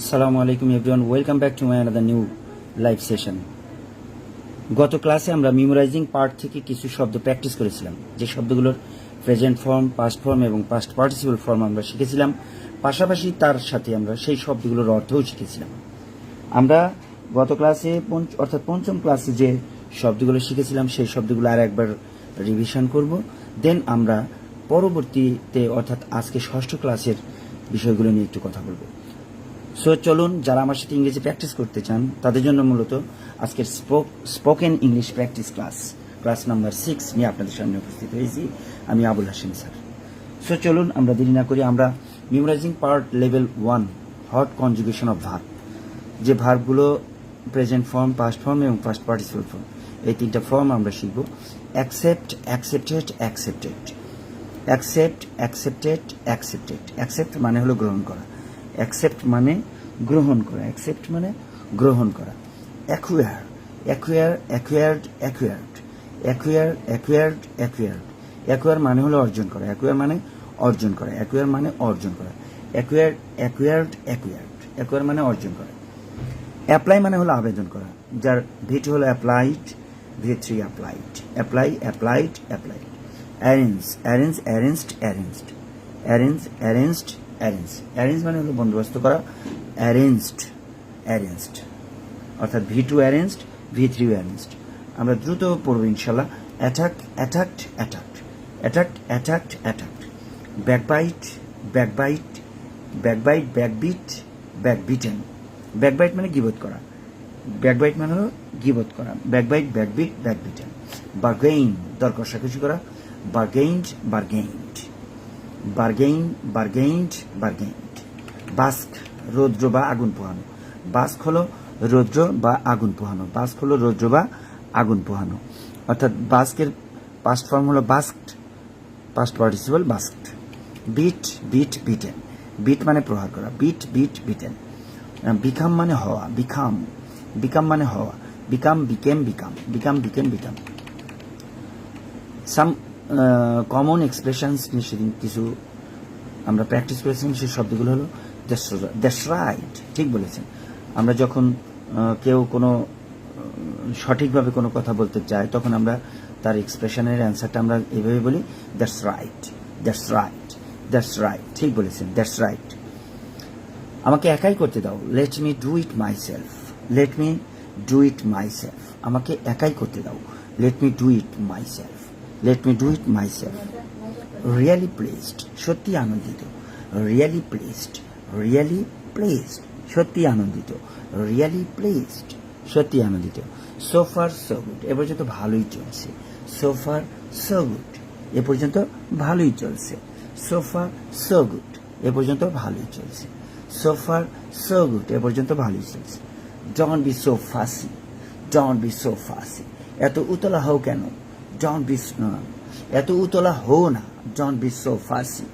আসসালামু আলাইকুম everyone welcome back to my another new live session গত ক্লাসে আমরা মেমোরাইজিং পার্ট থেকে কিছু শব্দ প্র্যাকটিস করেছিলাম। যে শব্দগুলোর প্রেজেন্ট ফর্ম পাস্ট ফর্ম এবং পাস্ট পার্টিসিপাল ফর্ম আমরা শিখেছিলাম। পাশাপাশি তার সাথে আমরা সেই শব্দগুলোর অর্থও শিখেছিলাম। আমরা গত ক্লাসে অর্থাৎ পঞ্চম ক্লাসে যে শব্দগুলো শিখেছিলাম, সেই শব্দগুলো আর একবার রিভিশন করব। দেন আমরা পরবর্তীতে, অর্থাৎ আজকে ষষ্ঠ ক্লাসের বিষয়গুলো নিয়ে একটু কথা বলব। সো চলুন, যারা আমার সাথে ইংরেজি প্র্যাকটিস করতে চান, তাদের জন্য মূলত আজকের spoken English practice class class number six নিয়ে আপনাদের সামনে উপস্থিত হয়েছি। আমি আবুল হাসিম স্যার। সো চলুন, আমরা দেরি না করি আমরা memorizing part level one hot conjugation of verb যে ভার্বগুলো প্রেজেন্ট ফর্ম পাস্ট ফর্ম এবং পাস্ট পার্টিসিপাল ফর্ম এই তিনটা ফর্ম আমরা শিখব। Accept accepted accepted accept accepted accepted accept মানে হলো গ্রহণ করা। অ্যাকসেপ্ট মানে গ্রহণ করা অ্যাকসেপ্ট মানে গ্রহণ করা। Acquire acquire acquired acquired acquire acquired acquired acquire মানে হলো অর্জন করা অ্যাকুয়ার মানে অর্জন করা অ্যাকুয়ার মানে অর্জন করা। অ্যাকুয়ার অ্যাকুয়ার্ড অ্যাকুয়ার্ড অ্যাকুয়ার মানে অর্জন করা। অ্যাপ্লাই মানে হলো আবেদন করা, যার ভি টু হলো applied V three applied apply applied applied arrange arrange arranged arranged arrange arranged arrange arrange মানে হলো বন্দোবস্ত করা। অ্যারেঞ্জড অ্যারেঞ্জড অর্থাৎ V two arranged V three arranged আমরা দ্রুত পড়ব ইনশাল্লাহ। Attack attacked attacked attacked attacked attacked backbite backbite backbite backbit backbitten backbite মানে গিবোধ করা। ব্যাকবাইট মানে হলো গিবোধ করা। ব্যাকবাইট ব্যাকবিট ব্যাকবিটেন বার্গেইন দর কষাকষি করা। বার্গেইনড বার্গেইনড বার্গেইন বার্গেইনড বার্গেইনড বাস্ক রৌদ্র বা আগুন পোহানো বাস্ক হলো রৌদ্র বা আগুন পোহানো বাস্ক হলো রৌদ্র বা আগুন পোহানো অর্থাৎ বাস্কের পাস্ট ফর্ম হলো basked past participle basked beat beat beaten beat মানে প্রহার করা বিট বিট বিটেন বিকাম মানে হওয়া বিকাম বিকাম মানে হওয়া become become become become become become some common expressions সেদিন কিছু আমরা প্র্যাকটিস করেছিলাম সেই শব্দগুলো হলো দ্যাটস রাইট ঠিক বলেছেন। আমরা যখন কেউ কোনো সঠিকভাবে কোনো কথা বলতে চাই তখন আমরা তার এক্সপ্রেশনের অ্যান্সারটা আমরা এভাবে বলি that's right that's right that's right ঠিক বলেছেন দ্যাটস রাইট আমাকে একাই করতে দাও let me do it myself let me do it myself আমাকে একাই করতে দাও let me do it myself let me do it myself really pleased সত্যি আনন্দিত। রিয়ালি প্লেসড রিয়ালি প্লেসড সত্যি আনন্দিত। রিয়ালি প্লেসড সত্যি আনন্দিত। সোফার সো গুড এ পর্যন্ত ভালোই চলছে। সোফার সো গুড এ পর্যন্ত ভালোই চলছে। সোফার সো গুড এ পর্যন্ত ভালোই চলছে। সোফার সো গুড এ পর্যন্ত ভালোই চলছে। Don't be so fussy don't be so fussy এত উতলা হও কেন? ডন বি এত উতলা হও না ডন বি সো ফাসি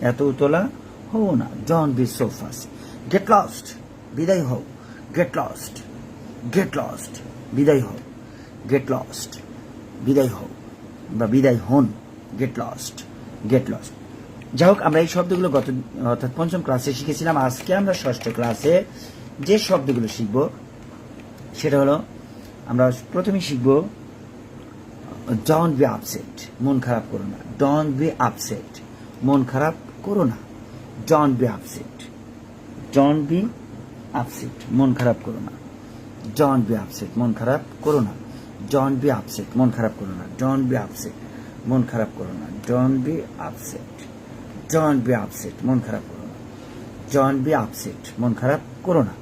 এত উতলা হও না don't be so fussy get lost বিদায় হও। গেট লস্ট গেট লস্ট বিদায় হও। গেট লস্ট বিদায় হও। বা বিদায় হন গেট লস্ট গেট লস্ট যাই হোক, আমরা এই শব্দগুলো গত, অর্থাৎ পঞ্চম ক্লাসে শিখেছিলাম। আজকে আমরা ষষ্ঠ ক্লাসে যে শব্দগুলো শিখব, সেটা হলো, আমরা প্রথমেই শিখব ডন বি আপসেট মন খারাপ করো না ডন বি আপসেট মন খারাপ করো না don't be upset don't be upset মন খারাপ করো না ডন বি আপসেট মন খারাপ করো না ডন বি আপসেট মন খারাপ করো না ডন বি আপসেট মন খারাপ করো না don't be upset don't be upset মন খারাপ করো না ডন বি আপসেট মন খারাপ করো না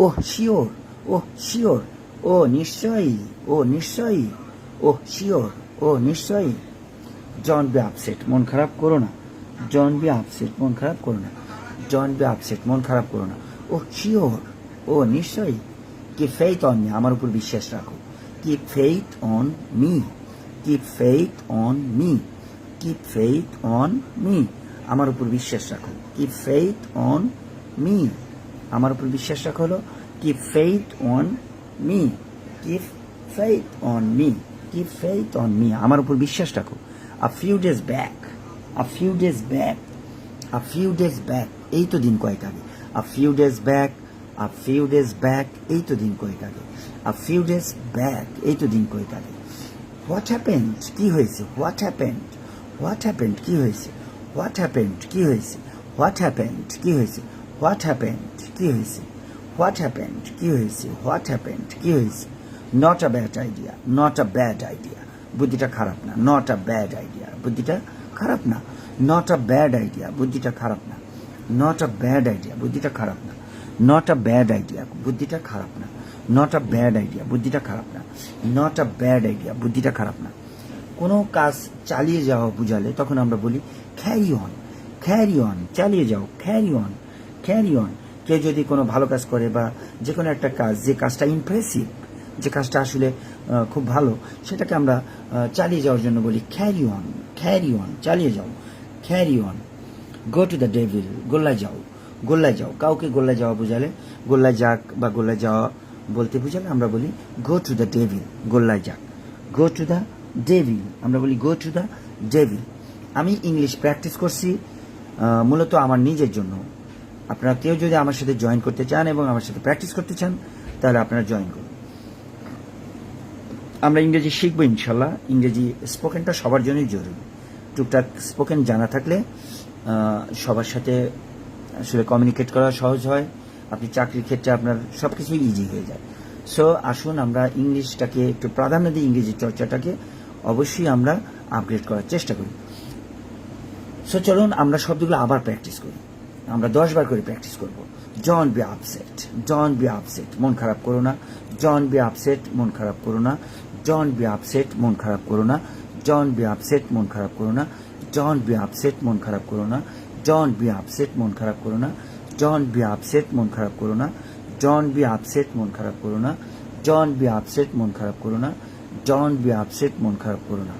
oh sure oh sure oh নিশ্চয়ই ও নিশ্চয়ই ওহ, শিওর। ও নিশ্চয়ই। জন বি আপসেট, মন খারাপ করো না। জন বি আপসেট, মন খারাপ করো না। জন বি আপসেট, মন খারাপ করো না। Oh sure. ও নিশ্চয়ই। কি ফেইথ অন মি আমার উপর বিশ্বাস রাখো। Keep faith on me keep faith on me keep faith on me আমার উপর বিশ্বাস রাখো। কি ফেইথ অন মি আমার উপর বিশ্বাস রাখো হলো। Keep faith on me keep faith on me keep faith on me আমার উপর বিশ্বাস রাখো। A few days back a few days back a few days back এই তো দিন কয়েক আগে। A few days back a few days back এই তো দিন কয়েক আগে। আ ফিউ ডেজ ব্যাক এই তো দিন কয়েক আগে। হোয়াট হ্যাপেন্ড কি হয়েছে? হোয়াট হ্যাপেন্ড হোয়াট হ্যাপেন্ড কি হয়েছে? হোয়াট হ্যাপেন্ড কি হয়েছে? হোয়াট হ্যাপেন্ড কি হয়েছে? হোয়াট হ্যাপেন্ড কি হয়েছে? হোয়াট হ্যাপেন্ড কি হয়েছে? হোয়াট হ্যাপেন্ড কি হয়েছে? Not a bad idea not a bad idea বুদ্ধিটা খারাপ না নট আ ব্যাড আইডিয়া বুদ্ধিটা খারাপ না নট আ ব্যাড আইডিয়া বুদ্ধিটা খারাপ না নট আ ব্যাড আইডিয়া বুদ্ধিটা খারাপ না নট আ ব্যাড আইডিয়া বুদ্ধিটা খারাপ না নট আ ব্যাড আইডিয়া বুদ্ধিটা খারাপ না নট আ ব্যাড আইডিয়া বুদ্ধিটা খারাপ না কোনো কাজ চালিয়ে যাওয়া বুঝালে তখন আমরা বলি ক্যারি অন ক্যারি অন চালিয়ে যাও. ক্যারি অন ক্যারি অন কেউ যদি কোনো ভালো কাজ করে বা যে কোনো একটা কাজ, যে কাজটা ইমপ্রেসিভ যে কাজটা আসলে খুব ভালো, সেটাকে আমরা চালিয়ে যাওয়ার জন্য বলি ক্যারি অন ক্যারি অন চালিয়ে যাও carry on go to the devil গোল্লায় যাও গোল্লায় যাও, কাউকে গোল্লায় যাওয়া বোঝালে, গোল্লায় যাক বা গোল্লায় যাওয়া বলতে বোঝালে আমরা বলি গো টু দ্য ডেভিল গোল্লায় যাক গো টু দ্য ডেভিল আমরা বলি গো টু দ্য ডেভিল আমি ইংলিশ প্র্যাকটিস করছি মূলত আমার নিজের জন্য, আপনারা কেউ যদি আমার সাথে জয়েন করতে চান এবং আমার সাথে প্র্যাকটিস করতে চান, তাহলে আপনারা জয়েন করুন। আমরা ইংরেজি শিখব ইনশাল্লাহ। ইংরেজি স্পোকেনটা সবার জন্যই জরুরি। টুকটাক স্পোকেন জানা থাকলে সবার সাথে আসলে কমিউনিকেট করা সহজ হয়। আপনি চাকরির ক্ষেত্রে আপনার সব কিছুই ইজি হয়ে যায়। সো আসুন আমরা ইংলিশটাকে একটু প্রাধান্য দিই, ইংরেজি চর্চাটাকে। অবশ্যই আমরা আপগ্রেড করার চেষ্টা করি। সো চলুন আমরা শব্দগুলো আবার প্র্যাকটিস করি। আমরা দশ বার করে প্র্যাকটিস করব। জন be upset John B upset মন খারাপ করো না। জন বি আপসেট মন খারাপ করো না। জন বি আপসেট মন খারাপ করো না। জন বি আপসেট মন খারাপ করো না। জন বি আপসেট মন খারাপ করো না। জন বি আপসেট মন খারাপ করো না। জন বি আপসেট মন খারাপ করো না। জন বি আপসেট মন খারাপ করো না। জন বি আপসেট মন খারাপ করো না। জন বি আপসেট মন খারাপ করো না।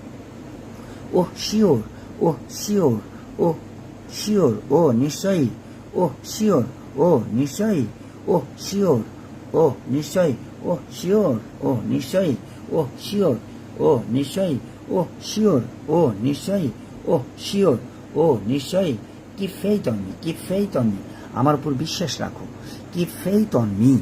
Oh sure oh sure oh sure oh নিশ্চয়ই। ও শিওর ও নিশ্চয়ই। ও শিওর ও নিশ্চয়ই। ওহ শিওর ও নিশ্চয়ই। ওহ শিওর, ও নিশ্চয়ই ওহ শিওর, ও নিশ্চয়ই ওহ শিওর, ও নিশ্চয়ই। Keep faith on me keep faith on me আমার উপর বিশ্বাস রাখো। কি ফেইথ অন মি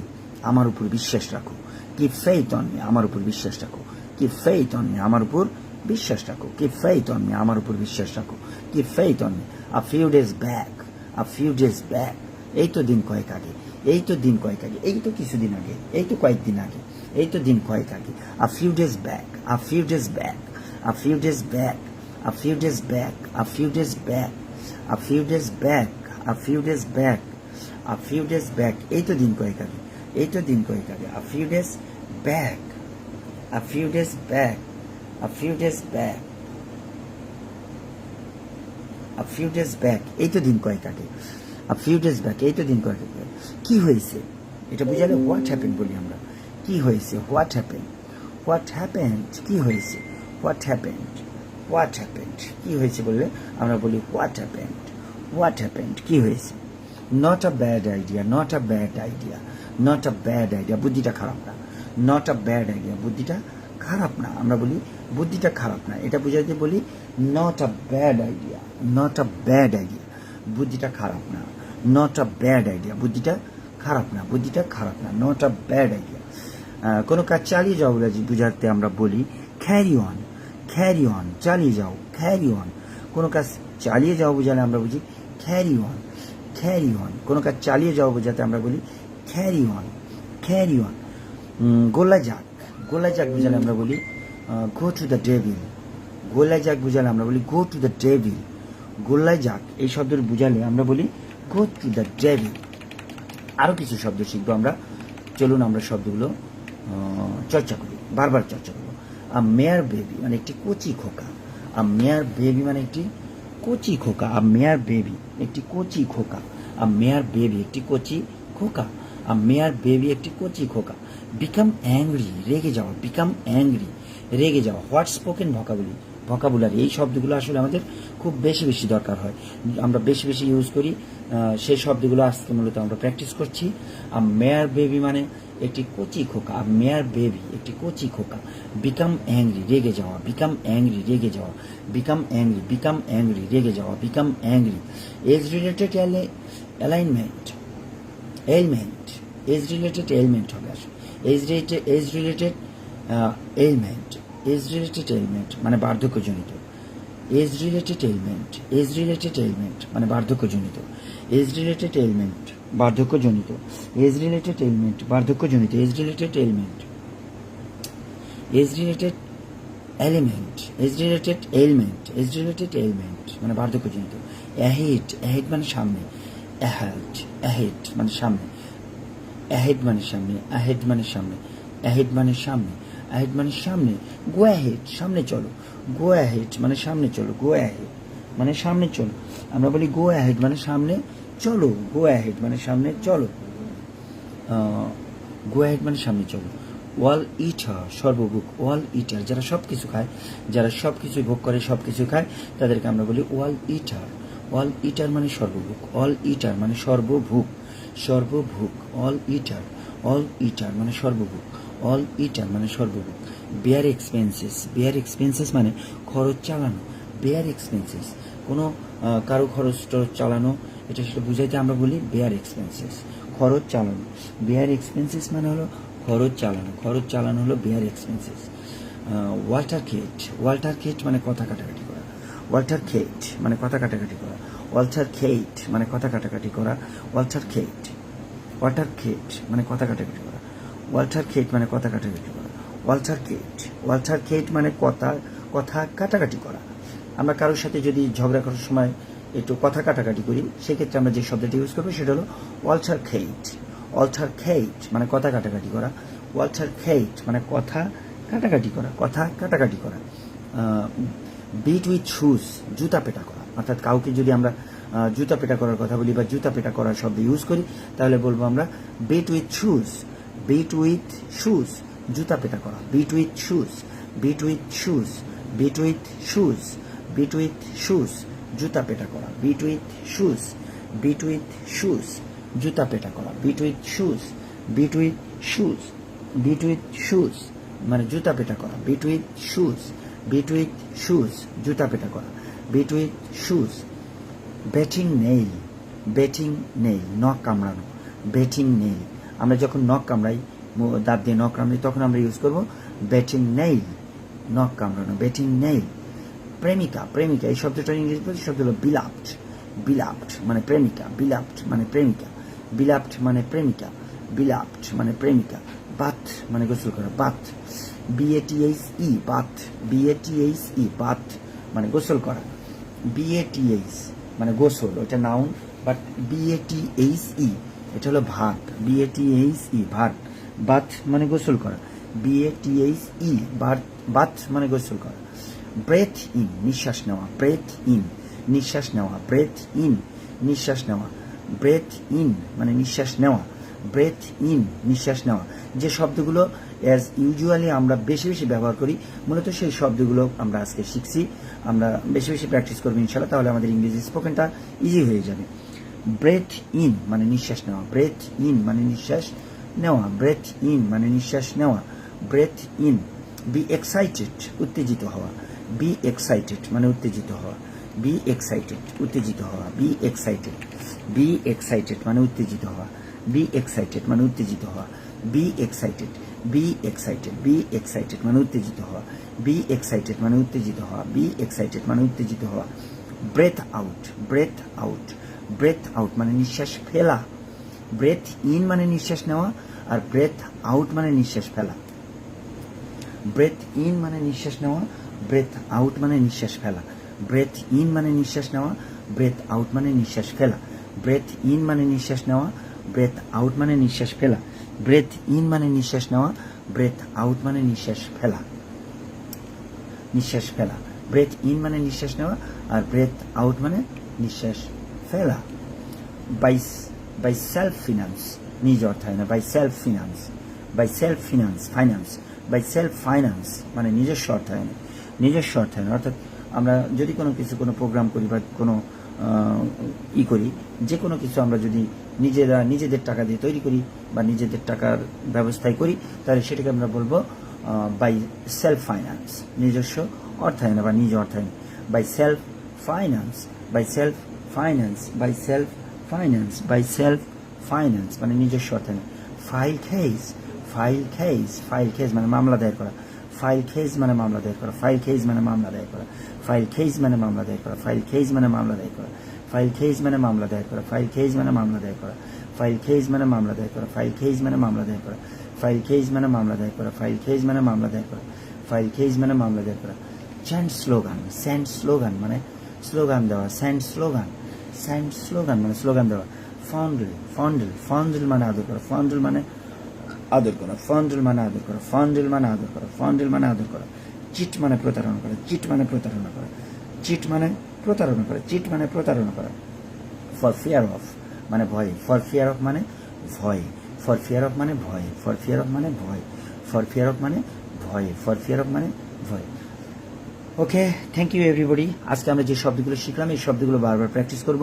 আমার উপর বিশ্বাস রাখো। কি ফেইথ অন মি আমার উপর বিশ্বাস রাখো। কি ফেইথ অন মি আমার উপর বিশ্বাস রাখো। কি ফেইথ অন মি আমার উপর বিশ্বাস রাখো। Keep faith on me a few days back a few days back এই তো দিন কয়েক আগে। এই তো দিন কয়েক আগে এই তো কিছুদিন আগে এই তো কয়েকদিন আগে এই তো দিন কয়েক আগে a few days back a few days back a few days back a few days back a few days back a few days back a few days back a few days back এই তো দিন কয়েক আগে এই তো দিন কয়েক আগে a few days back a few days back, a few days back, a few days back, এই তো দিন কয়েক আগে a few days back, এই তো দিন কয়েক কি হয়েছে? এটা বুঝালে হোয়াট হ্যাপেন বলি আমরা। কি হয়েছে? হোয়াট হ্যাপেন হোয়াট হ্যাপেন্ড কি হয়েছে? হোয়াট হ্যাপেন্ড হোয়াট হ্যাপেন্ড কি হয়েছে বললে? আমরা বলি হোয়াট হ্যাপেন্ড হোয়াট হ্যাপেন্ড কি হয়েছে? Not a bad idea not a bad idea not a bad idea বুদ্ধিটা খারাপ না। নট আ ব্যাড আইডিয়া বুদ্ধিটা খারাপ না। আমরা বলি বুদ্ধিটা খারাপ না। এটা বুঝাইতে বলি not a bad idea not a bad idea বুদ্ধিটা খারাপ না। নট আ ব্যাড আইডিয়া বুদ্ধিটা খারাপ না, বুদ্ধিটা খারাপ না। নট আ ব্যাড আইডিয়া কোনো কাজ চালিয়ে যাও বলে বুঝাতে আমরা বলি ক্যারি অন ক্যারি অন চালিয়ে যাও ক্যারি অন কোনো কাজ চালিয়ে যাও বোঝালে আমরা বুঝি ক্যারি অন ক্যারি অন কোনো কাজ চালিয়ে যাও বোঝাতে আমরা বলি ক্যারি অন ক্যারি অন গোলা যাক গোলা যাক বুঝালে আমরা বলি গো টু দ্য ডেভিল গোলা যাক বুঝালে আমরা বলি গো টু দ্য ডেভিল গোল্লায় যাক, এই শব্দের বুঝালে আমরা বলি গো টু দ্য ডেভিল আরও কিছু শব্দ শিখব আমরা। চলুন আমরা শব্দগুলো চর্চা করি। বারবার চর্চা করব। আ মেয়ার বেবি মানে একটি কচি খোকা। আ মেয়ার বেবি মানে একটি কচি খোকা। আ মেয়ার বেবি একটি কচি খোকা। আ মেয়ার বেবি একটি কচি খোকা। আ মেয়ার বেবি একটি কচি খোকা। বিকাম অ্যাংরি রেগে যাওয়া। বিকাম অ্যাংরি রেগে যাওয়া। হোয়াট স্পোকেন ভকাবুলি ভকাবুলারি এই শব্দগুলো আসলে আমাদের খুব বেশি বেশি দরকার হয়। আমরা বেশি বেশি ইউজ করি। সেই শব্দগুলো আজকে মূলত আমরা প্র্যাকটিস করছি। আর মেয়ার বেবি মানে একটি কচি খোকা। আর মেয়ার বেবি একটি কচি খোকা। বিকাম অ্যাংরি রেগে যাওয়া। বিকাম অ্যাংরি রেগে যাওয়া। বিকাম অ্যাংরি বিকাম অ্যাংরি রেগে যাওয়া। Become angry age related alignment element age related element হবে আসলে। Age related age related element age related element মানে বার্ধক্যজনিত। Age related element age related element মানে বার্ধক্যজনিত। এজ রিলেটেড এলিমেন্ট বার্ধক্যজনিত। Age related element বার্ধক্যজনিত। Age related element age related element age related element age related element মানে বার্ধক্যজনিত। Ahead ahead মানে সামনে। Ahead ahead মানে সামনে। অ্যাহেড মানে সামনে অ্যাহেড মানে সামনে। অ্যাহেড মানে সামনে। অ্যাহেড মানে সামনে। গো অ্যাহেড সামনে চলো। গো অ্যাহেড মানে সামনে চলো। গো অ্যাহেড মানে সামনে চলো। আমরা বলি গো অ্যাহেড মানে সামনে চলো। গো অ্যাহেড মানে সামনে চলো। গো অ্যাহেড মানে সামনে চলো। ওয়াল ইটার সর্বভুক ওয়াল ইটার যারা সব কিছু খায়, যারা সব কিছু ভোগ করে সব কিছু খায়, তাদেরকে আমরা বলি ওয়াল ইটার অল ইটার মানে সর্বভুক অল ইটার মানে সর্বভুক সর্বভুক অল ইটার অল ইটার মানে সর্বভুক অল ইটার মানে সর্বভুক বেয়ার এক্সপেন্সেস বেয়ার এক্সপেন্সেস মানে খরচ চালানো। বেয়ার এক্সপেন্সেস কোনো কারও খরচ টরচ চালানো, এটা সেটা বুঝাইতে আমরা বলি বেয়ার এক্সপেন্সেস খরচ চালানো। বেয়ার এক্সপেন্সেস মানে হলো খরচ চালানো খরচ চালানো হলো bear expenses altercate altercate মানে কথা কাটাকাটি করা। ওয়াল্টার খেট মানে কথা কাটাকাটি করা। ওয়াল্টার খেট মানে কথা কাটাকাটি করা। ওয়াল্টার খেট ওয়াল্টার খেট মানে কথা কাটাকাটি করা। ওয়াল্টার খেট মানে কথা কাটাকাটি করা। ওয়াল্টার খেট ওয়াল্টার খেট মানে কথা কথা কাটাকাটি করা। আমরা কারোর সাথে যদি ঝগড়া করার সময় একটু কথা কাটাকাটি করি, সেক্ষেত্রে আমরা যে শব্দটি ইউজ করব সেটা হলো ওয়াল্টার খেট ওয়াল্টার খেট মানে কথা কাটাকাটি করা। ওয়াল্টার খেট মানে কথা কাটাকাটি করা, কথা কাটাকাটি করা। বিট উইথ শুজ জুতা পেটা করা। অর্থাৎ কাউকে যদি আমরা জুতা পেটা করার কথা বলি বা জুতা পেটা করার শব্দ ইউজ করি, তাহলে বলব আমরা beat with shoes beat with shoes জুতা পেটা করা beat with shoes beat with shoes beat with shoes beat with shoes জুতা পেটা করা beat with shoes beat with shoes জুতা পেটা করা beat with shoes beat with shoes beat with shoes মানে জুতা পেটা করা beat with shoes beat with shoes জুতা পেটা করা beat with shoes biting nail biting nail নখ কামড়ানো বেটিং নেই আমরা যখন নখ কামড়াই দাঁত দিয়ে নখ কামড়াই, তখন আমরা ইউজ করব ব্যাটিং নেই নখ কামড়ানো ব্যাটিং নেই প্রেমিকা প্রেমিকা, এই শব্দটা ইংরেজি বলছি, শব্দ হলো বিলাপ্ট বিলাপ্ট মানে প্রেমিকা বিলাপ্ট মানে প্রেমিকা বিলাপ্ট মানে প্রেমিকা বিলাপ্ট মানে প্রেমিকা বাথ মানে গোসল করা bath B A T H E bath B A T H E bath মানে গোসল করা বিএটিএইচ মানে গোসল ওটা নাউন বাট বিএটিএইচ ই এটা হলো ভাত বিএটিএইচ ই ভাত বাথ মানে গোসল করা বিএটিএইচ ই বাথ মানে গোসল করা ব্রেথ ইন নিঃশ্বাস নেওয়া ব্রেথ ইন নিঃশ্বাস নেওয়া ব্রেথ ইন নিঃশ্বাস নেওয়া ব্রেথ ইন মানে নিঃশ্বাস নেওয়া ব্রেথ ইন নিঃশ্বাস নেওয়া, যে শব্দগুলো অ্যাজ ইউজুয়ালি আমরা বেশি বেশি ব্যবহার করি, মূলত সেই শব্দগুলো আমরা আজকে শিখছি, আমরা বেশি বেশি প্র্যাকটিস করব ইনশাল্লাহ তাহলে আমাদের ইংরেজি স্পোকেনটা ইজি হয়ে যাবে। ব্রেথ ইন মানে নিঃশ্বাস নেওয়া। ব্রেথ ইন মানে নিঃশ্বাস নেওয়া। ব্রেথ ইন মানে নিঃশ্বাস নেওয়া। ব্রেথ ইন বি এক্সাইটেড উত্তেজিত হওয়া। বি এক্সাইটেড মানে উত্তেজিত হওয়া। বি এক্সাইটেড উত্তেজিত হওয়া। বি এক্সাইটেড বি এক্সাইটেড মানে উত্তেজিত হওয়া। বি এক্সাইটেড মানে উত্তেজিত হওয়া। Be excited be excited be excited মানে উত্তেজিত হওয়া। বি এক্সাইটেড মানে উত্তেজিত হওয়া। বি এক্সাইটেড মানে উত্তেজিত হওয়া। Breathe out breathe out breathe out মানে নিঃশ্বাস ফেলা ব্রেথ ইন মানে নিঃশ্বাস নেওয়া আর ব্রেথ আউট মানে নিঃশ্বাস ফেলা ব্রেথ ইন মানে নিঃশ্বাস নেওয়া ব্রেথ আউট মানে নিঃশ্বাস ফেলা ব্রেথ ইন মানে নিঃশ্বাস নেওয়া ব্রেথ আউট মানে নিঃশ্বাস ফেলা ব্রেথ ইন মানে নিঃশ্বাস নেওয়া ব্রেথ আউট মানে নিঃশ্বাস ফেলা ব্রেথ ইন মানে নিঃশ্বাস নেওয়া ব্রেথ আউট মানে নিঃশ্বাস ফেলা নিঃশ্বাস ফেলা ব্রেথ ইন মানে নিঃশ্বাস নেওয়া আর ব্রেথ আউট মানে নিঃশ্বাস ফেলা বাই বাই সেলফ ফিনান্স নিজ অর্থায়নে by self finance by self finance finance by self finance মানে নিজস্ব অর্থায়নে নিজস্ব অর্থায়নে অর্থাৎ আমরা যদি কোনো কিছু, কোনো প্রোগ্রাম করি বা কোনো ই করি যে কোনো কিছু আমরা যদি নিজেরা, নিজেদের টাকা দিয়ে তৈরি করি বা নিজেদের টাকার ব্যবস্থায় করি, তাহলে সেটাকে আমরা বলব বাই সেলফ ফাইন্যান্স নিজস্ব অর্থায়ন বা নিজ অর্থায়ন. By self finance by self finance by self finance by self finance মানে নিজস্ব অর্থায়নে file case file case file case মানে মামলা দায়ের করা ফাইল খেজ মানে মামলা দায়ের করা ফাইল খেজ মানে মামলা দায়ের করা ফাইল খেজ মানে মামলা দায়ের করা ফাইল খেজ মানে মামলা দায়ের করা ফাইল খেজ মানে মামলা দায়ের করা ফাইল খেজ মানে মামলা দায়ের করা ফাইল খেজ মানে মামলা দায়ের করা ফাইল খেজ মানে মামলা দায়ের করা ফাইল খেজ মানে মামলা দায়ের করা ফাইল খেজ মানে মামলা দায়ের করা ফাইল খেজ মানে মামলা দায়ের করা চ্যান্ড স্লোগান স্যান্ড স্লোগান মানে স্লোগান দেওয়া স্যান্ড স্লোগান স্যান্ড স্লোগান মানে স্লোগান দেওয়া। ফন্ডল ফন্ডল ফন্ডল মানে আদর করা। ফন্ডল মানে আদর করা। ফন্ডল মানে আদর করা। ফন্ডল মানে আদর করা। ফন্ডল মানে আদর করা। চিট মানে প্রতারণা করা। চিট মানে প্রতারণা করা। চিট মানে প্রতারণা করা। চিট মানে প্রতারণা করা। ফর ফিয়ার অফ মানে ভয়। ফর ফিয়ার অফ মানে ভয়। ফর ফিয়ার অফ মানে ভয়। ফর ফিয়ার অফ মানে ভয়। ফর ফিয়ার অফ মানে ভয়। ফর ফিয়ার অফ মানে ভয়। ওকে থ্যাংক ইউ এভরিবডি আজকে আমরা যে শব্দগুলো শিখলাম, এই শব্দগুলো বারবার প্র্যাকটিস করব।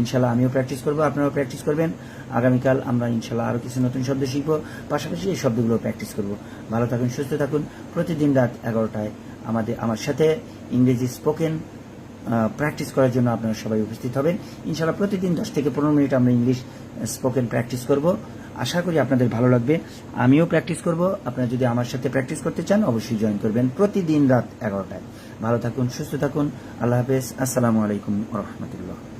ইনশাল্লাহ আমিও প্র্যাকটিস করব, আপনারাও প্র্যাকটিস করবেন। আগামীকাল আমরা ইনশাল্লাহ আরও কিছু নতুন শব্দ শিখব, পাশাপাশি এই শব্দগুলো প্র্যাকটিস করব। ভালো থাকুন, সুস্থ থাকুন। প্রতিদিন রাত এগারোটায় আমাদের, আমার সাথে ইংরেজি স্পোকেন প্র্যাকটিস করার জন্য আপনারা সবাই উপস্থিত হবেন। ইনশাল্লাহ প্রতিদিন দশ থেকে পনেরো মিনিট আমরা ইংলিশ স্পোকেন প্র্যাকটিস করব। আশা করি আপনাদের ভালো লাগবে। আমিও প্র্যাকটিস করব। আপনারা যদি আমার সাথে প্র্যাকটিস করতে চান, অবশ্যই জয়েন করবেন প্রতিদিন রাত এগারোটায়। ভালো থাকুন, সুস্থ থাকুন। আল্লাহ হাফেজ। আসসালামু আলাইকুম রহমতুল্লাহ।